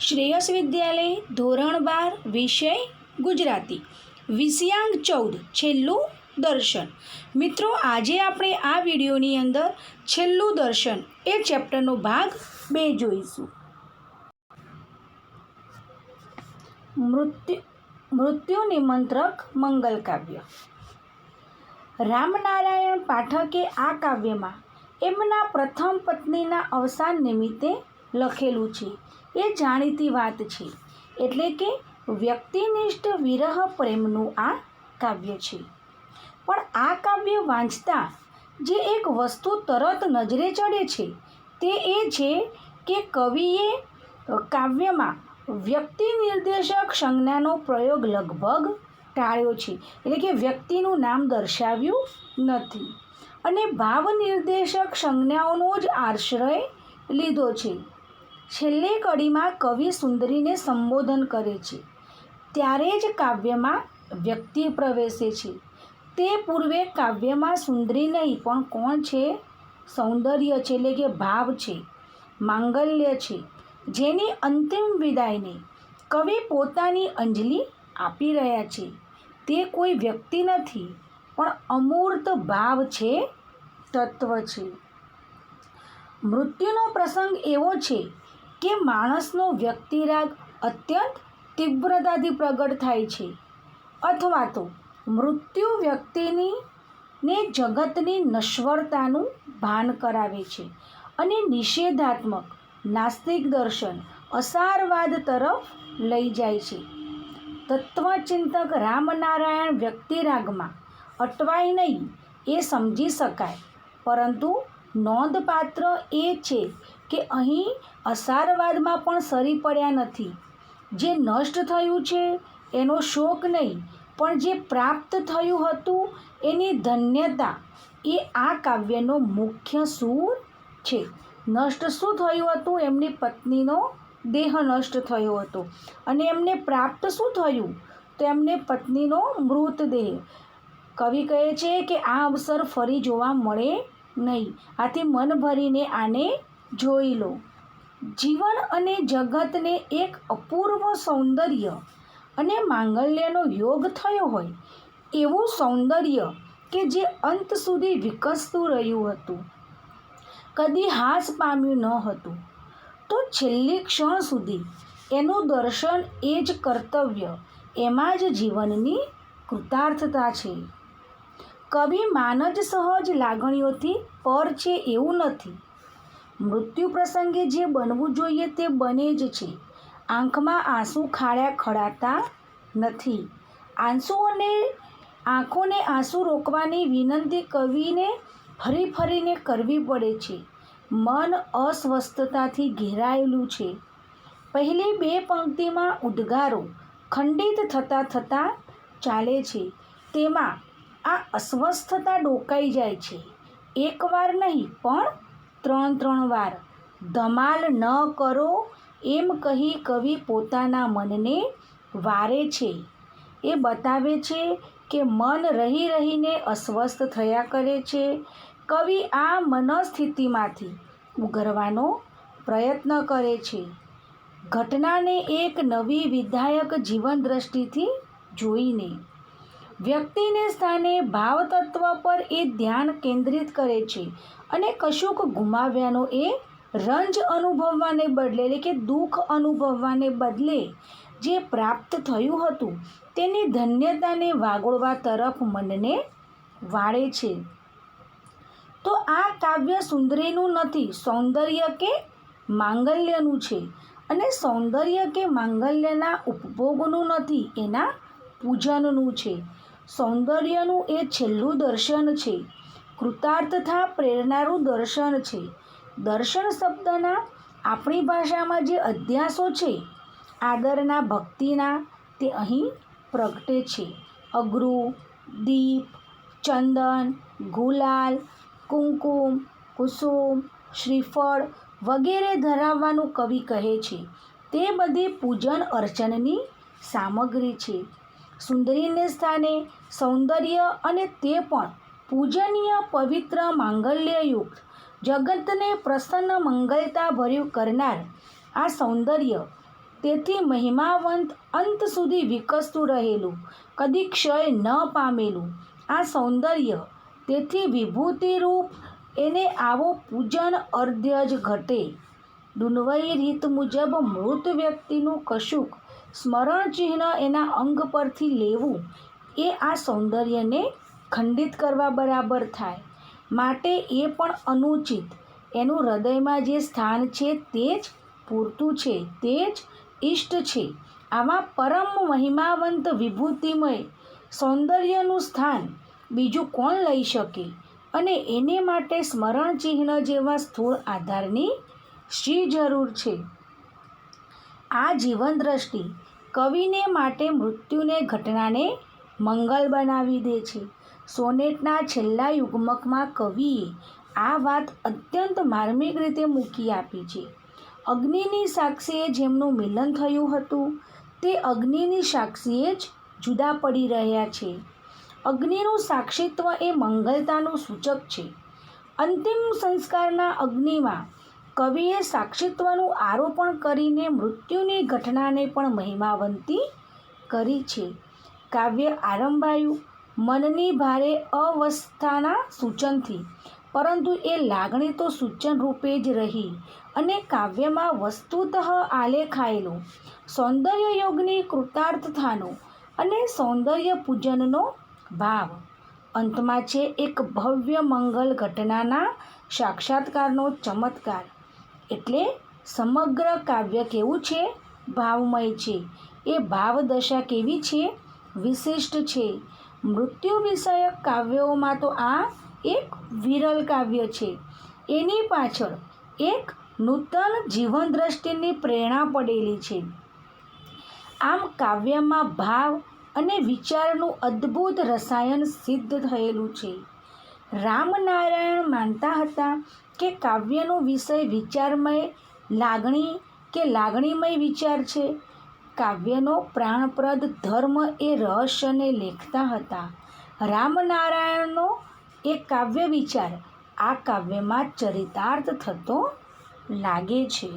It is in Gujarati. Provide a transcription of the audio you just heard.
શ્રેયસ વિદ્યાલય, ધોરણ બાર, વિષય, ગુજરાતી. વિષયાંક ચૌદ, છેલ્લું દર્શન. મિત્રો, આજે આપણે આ વિડીયોની અંદર છેલ્લું દર્શન, એ ચેપ્ટરનો ભાગ બે જોઈશું. મૃત્યુ મૃત્યુ નિમંત્રક મંગલ કાવ્ય. રામનારાયણ પાઠકે આ કાવ્યમાં એમના પ્રથમ પત્નીના અવસાન નિમિત્તે લખેલું છે એ જાણીતી વાત છે. એટલે કે વ્યક્તિનિષ્ઠ વિરહ પ્રેમનું આ કાવ્ય છે. પણ આ કાવ્ય વાંચતા જે એક વસ્તુ તરત નજરે ચડે છે, તે એ છે કે કવિએ કાવ્યમાં વ્યક્તિ નિર્દેશક સંજ્ઞાનો પ્રયોગ લગભગ ટાળ્યો છે. એટલે કે વ્યક્તિનું નામ દર્શાવ્યું નથી. અને ભાવ નિર્દેશક સંજ્ઞાઓનો જ આશ્રય લીધો છે. છેલ્લે કડીમાં કવિ સુંદરીને સંબોધન કરે છે. ત્યારે જ કાવ્યમાં વ્યક્તિ પ્રવેશે છે. તે પૂર્વે કાવ્યમાં સુંદરી નહીં, પણ કોણ છે? સૌંદર્ય છે, એટલે કે ભાવ છે, માંગલ્ય છે. જેની અંતિમ વિદાયને કવિ પોતાની અંજલિ આપી રહ્યા છે. તે કોઈ વ્યક્તિ નથી, પણ અમૂર્ત ભાવ છે, તત્વ છે. મૃત્યુનો પ્રસંગ એવો છે કે માણસનો વ્યક્તિરાગ અત્યંત તીવ્રતાથી પ્રગટ થાય છે. અથવા તો મૃત્યુ વ્યક્તિની ને જગતની નશ્વરતાનું ભાન કરાવે છે અને નિષેધાત્મક, નાસ્તિક દર્શન, અસારવાદ તરફ લઈ જાય છે. તત્વચિંતક રામનારાયણ વ્યક્તિરાગમાં અટવાય નહીં એ સમજી શકાય, પરંતુ નોંધપાત્ર એ છે કે અહીં અસારવાદમાં પણ સરી પડ્યા નથી. જે નષ્ટ થયું છે, એનો શોક નહીં, પણ જે પ્રાપ્ત થયું હતું, એની ધન્યતા, એ આ કાવ્યનો મુખ્ય સૂર છે. નષ્ટ શું થયું હતું? એમની પત્નીનો દેહ નષ્ટ થયો હતો. અને એમને પ્રાપ્ત શું થયું? તો એમને પત્નીનો મૃતદેહ. કવિ કહે છે કે આ અવસર ફરી જોવા મળે નહીં. આથી મન ભરીને આને જોઈ લો. જીવન અને જગતને એક અપૂર્વ સૌંદર્ય અને માંગલ્યનો યોગ થયો હોય એવું સૌંદર્ય કે જે અંત સુધી વિકસતું રહ્યું હતું. કદી હાસ પામ્યું ન હતું. તો છેલ્લી ક્ષણ સુધી એનું દર્શન એ જ કર્તવ્ય, એમાં જ જીવનની કૃતાર્થતા છે. કવિ માનજ સહજ લાગણીઓથી પર છે એવું નથી. મૃત્યુ પ્રસંગે જે બનવું જોઈએ તે બને જ છે. આંખમાં આંસુ ખાડ્યા ખડાતા નથી. આંસુઓને, આંખોને આંસુ રોકવાની વિનંતી કવિને ફરી ફરીને કરવી પડે છે. મન અસ્વસ્થતાથી ઘેરાયેલું છે. પહેલી બે પંક્તિમાં ઉદ્ગારો ખંડિત થતાં થતાં ચાલે છે. તેમાં આ અસ્વસ્થતા ડોકાઈ જાય છે. એકવાર નહીં, પણ ત્રણ ત્રણ વાર. ધમાલ ન કરો એમ કહી કવિ પોતાના મનને વારે છે. એ બતાવે છે કે મન રહી રહીને અસ્વસ્થ થયા કરે છે. કવિ આ મનસ્થિતિમાંથી ઉગરવાનો પ્રયત્ન કરે છે. ઘટનાને એક નવી વિધાયક જીવન દ્રષ્ટિથી જોઈને વ્યક્તિને સ્થાને ભાવતત્વ પર એ ધ્યાન કેન્દ્રિત કરે છે અને કશુંક ગુમાવ્યાનો એ રંજ અનુભવવાને બદલે, એટલે કે દુઃખ અનુભવવાને બદલે જે પ્રાપ્ત થયું હતું, તેની ધન્યતાને વાગોળવા તરફ મનને વાળે છે. તો આ કાવ્ય સુંદરીનું નથી, સૌંદર્ય કે માંગલ્યનું છે અને સૌંદર્ય કે માંગલ્યના ઉપભોગનું નથી, એના પૂજનનું છે. સૌંદર્યનું એ છેલ્લું દર્શન છે. કૃતાર્થતા પ્રેરણારું દર્શન છે. દર્શન શબ્દના આપણી ભાષામાં જે અધ્યાસો છે, આદરના ભક્તિના તે અહીં પ્રગટે છે. અગ્રુ, દીપ, ચંદન, ગુલાલ કુમકુમ કુસુમ, શ્રીફળ વગેરે ધરાવવાનું કવિ કહે છે. તે બધી પૂજન અર્ચનની સામગ્રી છે. સુંદરીને સ્થાને સૌંદર્ય અને તે પણ પૂજનીય પવિત્ર માંગલ્યયુક્ત. જગતને પ્રસન્ન મંગલતા ભર્યું કરનાર આ સૌંદર્ય તેથી મહિમાવંત અંત સુધી વિકસતું રહેલું, કદી ક્ષય ન પામેલું. આ સૌંદર્ય તેથી વિભૂતિરૂપ એને આવો પૂજન અર્ધ્ય જ ઘટે. દુન્વયી રીત મુજબ મૃત વ્યક્તિનું કશુંક સ્મરણ ચિહ્ન એના અંગ પરથી લેવું એ આ સૌંદર્યને ખંડિત કરવા બરાબર થાય. માટે એ પણ અનુચિત. એનું હૃદયમાં જે સ્થાન છે તે જ પૂરતું છે, તે જ ઇષ્ટ છે. આવા પરમ મહિમાવંત વિભૂતિમય સૌંદર્યનું સ્થાન બીજું કોણ લઈ શકે? અને એને માટે સ્મરણ ચિહ્ન જેવા સ્થૂળ આધારની શી જરૂર છે? આ જીવન દ્રષ્ટિ કવિને માટે મૃત્યુને ઘટનાને મંગલ બનાવી દે છે. સોનેટના છેલ્લા યુગ્મકમાં કવિએ આ વાત અત્યંત માર્મિક રીતે મૂકી આપી છે. અગ્નિની સાક્ષીએ જેમનું મિલન થયું હતું, તે અગ્નિની સાક્ષીએ જ જુદા પડી રહ્યા છે. અગ્નિનું સાક્ષીત્વ એ મંગલતાનું સૂચક છે. અંતિમ સંસ્કારના અગ્નિમાં કવિએ સાક્ષિત્વનું આરોપણ કરીને મૃત્યુની ઘટનાને પણ મહિમાવંતી કરી છે. કાવ્ય આરંભાયું, મનની ભારે અવસ્થાના સૂચનથી. પરંતુ એ લાગણી તો સૂચન રૂપે જ રહી અને કાવ્યમાં વસ્તુતઃ આલેખાયેલો. સૌંદર્ય યોગની કૃતાર્થતાનો અને સૌંદર્ય પૂજનનો ભાવ. અંતમાં છે એક ભવ્ય મંગલ ઘટનાના સાક્ષાત્કારનો ચમત્કાર. એટલે સમગ્ર કાવ્ય કેવું છે? ભાવમય છે. એ ભાવદશા કેવી છે? વિશિષ્ટ છે. મૃત્યુ વિષયક કાવ્યોમાં તો આ એક વિરલ કાવ્ય છે. એની પાછળ એક નૂતન જીવન દ્રષ્ટિની પ્રેરણા પડેલી છે. આમ કાવ્યમાં ભાવ અને વિચારનું અદ્ભુત રસાયણ સિદ્ધ થયેલું છે. રામનારાયણ માનતા હતા કે કાવ્યનો વિષય વિચારમય લાગણી કે લાગણીમય વિચાર છે. કાવ્યનો પ્રાણપ્રદ ધર્મ એ રહસ્યને લેખતા હતા. રામનારાયણનો એ કાવ્ય વિચાર આ કાવ્યમાં ચરિતાર્થ થતો લાગે છે.